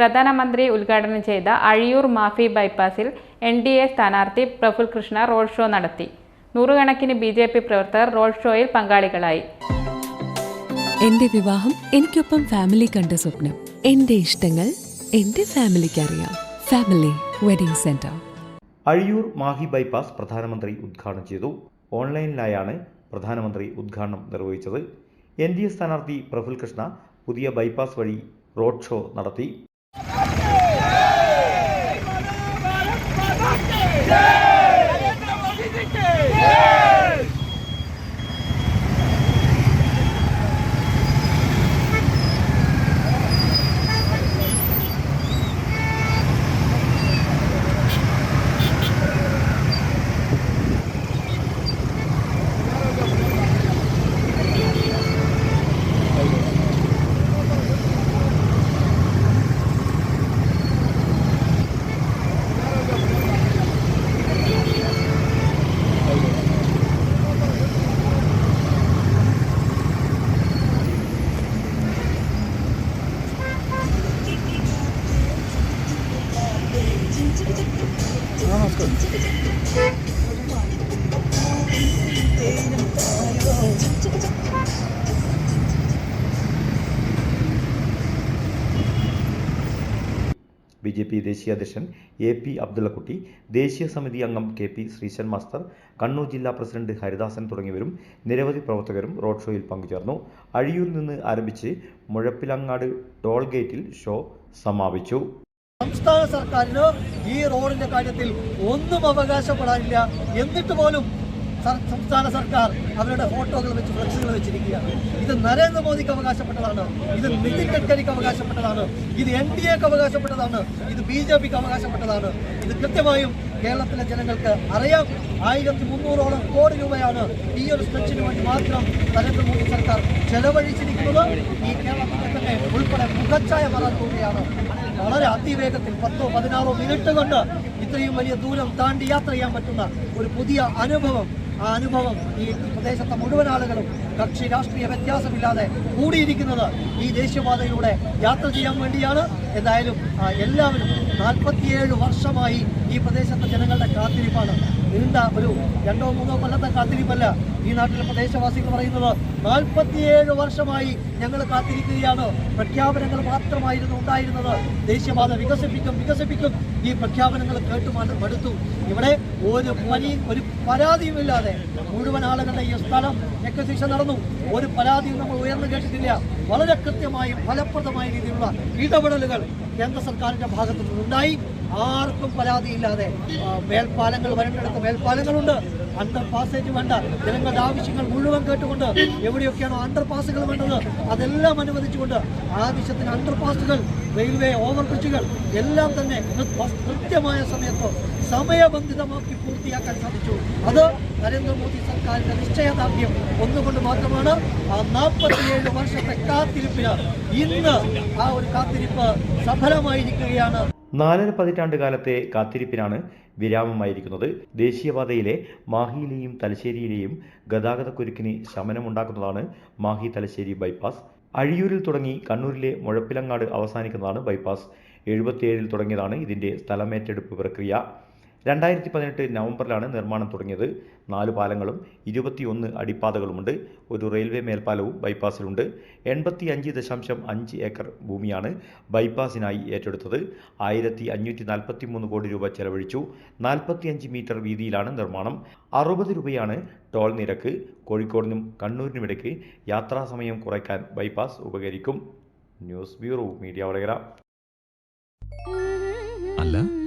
പ്രധാനമന്ത്രി ഉദ്ഘാടനം ചെയ്ത അഴിയൂർ മാഫി ബൈപ്പാസിൽ എൻ ഡി എ സ്ഥാനാർത്ഥി പ്രഫുൽ കൃഷ്ണ റോഡ് ഷോ നടത്തി. നൂറുകണക്കിന് ബി ജെ പി പ്രവർത്തകർ റോഡ് ഷോയിൽ പങ്കാളികളായി. എന്റെ വിവാഹം എനിക്കൊപ്പം ഫാമിലി കണ്ട സ്വപ്നം. എന്റെ ഇഷ്ടങ്ങൾ എന്റെ ഫാമിലിക്ക് അറിയാം. Family wedding centre. Azhiyur Mahe bypass പ്രധാനമന്ത്രി ഉദ്ഘാടനം ചെയ്തു. ഓൺലൈനിലായാണ് പ്രധാനമന്ത്രി ഉദ്ഘാടനം നിർവഹിച്ചത്. എൻ ഡി എ സ്ഥാനാർത്ഥി പ്രഫുൽ കൃഷ്ണ പുതിയ ബൈപ്പാസ് വഴി റോഡ് ഷോ നടത്തി. Yeah! ബി ജെ പി ദേശീയ അധ്യക്ഷൻ എ പി അബ്ദുള്ളക്കുട്ടി ദേശീയ സമിതി അംഗം K P Sreesan master Kannur ജില്ലാ പ്രസിഡന്റ് ഹരിദാസൻ തുടങ്ങിയവരും നിരവധി പ്രവർത്തകരും റോഡ് ഷോയിൽ പങ്കുചേർന്നു. അഴിയൂരിൽ നിന്ന് ആരംഭിച്ച് മുഴപ്പിലങ്ങാട് ടോൾ ഗേറ്റിൽ ഷോ സമാപിച്ചു. സംസ്ഥാന സർക്കാരിന് ഈ റോഡിന്റെ കാര്യത്തിൽ ഒന്നും അവകാശപ്പെടാനില്ല. എന്നിട്ട് പോലും സംസ്ഥാന സർക്കാർ അവരുടെ ഫോട്ടോകൾ വെച്ച് ഫ്ലക്സുകൾ വെച്ചിരിക്കുകയാണ്. ഇത് നരേന്ദ്രമോദിക്ക് അവകാശപ്പെട്ടതാണ്. ഇത് നിതിൻ ഗഡ്കരിക്ക് അവകാശപ്പെട്ടതാണ്. ഇത് എൻ ഡി എക്ക് അവകാശപ്പെട്ടതാണ്. ഇത് ബി ജെ പിക്ക് അവകാശപ്പെട്ടതാണ്. ഇത് കൃത്യമായും കേരളത്തിലെ ജനങ്ങൾക്ക് അറിയാം. ആയിരത്തി മുന്നൂറോളം കോടി രൂപയാണ് ഈ ഒരു സ്ട്രെച്ചിന് വേണ്ടി മാത്രം നരേന്ദ്രമോദി സർക്കാർ ചെലവഴിച്ചിരിക്കുന്നത്. ഈ കേരളത്തിലെ തന്നെ ഉൾപ്പെടെ മുഖച്ഛായ മാറാൻ വളരെ അതിവേഗത്തിൽ പത്തോ പതിനാറോ മിനിറ്റ് കൊണ്ട് ഇത്രയും വലിയ ദൂരം താണ്ടി യാത്ര ചെയ്യാൻ പറ്റുന്ന ഒരു പുതിയ അനുഭവം ആ അനുഭവം ഈ പ്രദേശത്തെ മുഴുവൻ ആളുകളും കക്ഷി രാഷ്ട്രീയ വ്യത്യാസമില്ലാതെ കൂടിയിരിക്കുന്നത് ഈ ദേശീയപാതയിലൂടെ യാത്ര ചെയ്യാൻ വേണ്ടിയാണ്. എന്തായാലും എല്ലാവരും നാൽപ്പത്തിയേഴ് വർഷമായി ഈ പ്രദേശത്തെ ജനങ്ങളുടെ കാത്തിരിപ്പാണ്. നീണ്ട ഒരു രണ്ടോ മൂന്നോ കൊല്ലത്തെ കാത്തിരിപ്പല്ല ഈ നാട്ടിലെ പ്രദേശവാസികൾ പറയുന്നത് നാൽപ്പത്തിയേഴ് വർഷമായി ഞങ്ങൾ കാത്തിരിക്കുകയാണ്. പ്രഖ്യാപനങ്ങൾ മാത്രമായിരുന്നു ഉണ്ടായിരുന്നത്. ദേശീയപാത വികസിപ്പിക്കും വികസിപ്പിക്കും. ഈ പ്രഖ്യാപനങ്ങൾ കേട്ടു മടു- മടുത്തു. ഇവിടെ ഒരു പനി ഒരു പരാതിയുമില്ലാതെ മുഴുവൻ ആളുകളുടെ ഈ സ്ഥലം രക്തശിക്ഷ നടന്നു. ഒരു പരാതിയും നമ്മൾ ഉയർന്നു കേട്ടിട്ടില്ല. വളരെ കൃത്യമായും ഫലപ്രദമായ രീതിയിലുള്ള ഇടപെടലുകൾ കേന്ദ്ര സർക്കാരിന്റെ ഭാഗത്തു നിന്നുണ്ടായി ആർക്കും പരാതിയില്ലാതെ മേൽപ്പാലങ്ങൾ വരേണ്ടടുത്ത് മേൽപ്പാലങ്ങളുണ്ട്. അണ്ടർ പാസേജ് വേണ്ട. ജനങ്ങളുടെ ആവശ്യങ്ങൾ മുഴുവൻ കേട്ടുകൊണ്ട് എവിടെയൊക്കെയാണോ അണ്ടർ പാസുകൾ വേണ്ടത് അതെല്ലാം അനുവദിച്ചുകൊണ്ട് ആവശ്യത്തിന് അണ്ടർ പാസുകൾ റെയിൽവേ ഓവർ ബ്രിഡ്ജുകൾ എല്ലാം തന്നെ കൃത്യമായ സമയത്ത് സമയബന്ധിതമാക്കി പൂർത്തിയാക്കാൻ സാധിച്ചു. അത് നരേന്ദ്രമോദി സർക്കാരിന്റെ നിശ്ചയദാർഢ്യം. ഒന്നുകൊണ്ട് മാത്രമാണ് ആ നാൽപ്പത്തിയേഴ് വർഷത്തെ കാത്തിരിപ്പിന് ഇന്ന് ആ ഒരു കാത്തിരിപ്പ് സഫലമായിരിക്കുകയാണ്. നാലര പതിറ്റാണ്ട് കാലത്തെ കാത്തിരിപ്പിനാണ് വിരാമമായിരിക്കുന്നത്. ദേശീയപാതയിലെ മാഹിയിലെയും തലശ്ശേരിയിലെയും ഗതാഗതക്കുരുക്കിന് ശമനമുണ്ടാക്കുന്നതാണ് മാഹി തലശ്ശേരി ബൈപ്പാസ്. അഴിയൂരിൽ തുടങ്ങി കണ്ണൂരിലെ മുഴപ്പിലങ്ങാട് അവസാനിക്കുന്നതാണ് ബൈപ്പാസ്. എഴുപത്തിയേഴിൽ തുടങ്ങിയതാണ് ഇതിന്റെ സ്ഥലമേറ്റെടുപ്പ് പ്രക്രിയ. രണ്ടായിരത്തി പതിനെട്ട് നവംബറിലാണ് നിർമ്മാണം തുടങ്ങിയത്. നാല് പാലങ്ങളും ഇരുപത്തിയൊന്ന് അടിപ്പാതകളുമുണ്ട്. ഒരു റെയിൽവേ മേൽപ്പാലവും ബൈപ്പാസിലുണ്ട്. എൺപത്തി അഞ്ച് ദശാംശം അഞ്ച് ഏക്കർ ഭൂമിയാണ് ബൈപ്പാസിനായി ഏറ്റെടുത്തത്. ആയിരത്തി അഞ്ഞൂറ്റി നാൽപ്പത്തി മൂന്ന് കോടി രൂപ ചെലവഴിച്ചു. നാൽപ്പത്തിയഞ്ച് മീറ്റർ വീതിയിലാണ് നിർമ്മാണം. അറുപത് രൂപയാണ് ടോൾ നിരക്ക്. കോഴിക്കോടിനും കണ്ണൂരിനുമിടയ്ക്ക് യാത്രാസമയം കുറയ്ക്കാൻ ബൈപ്പാസ് ഉപകരിക്കും. News bureau media Vadakara.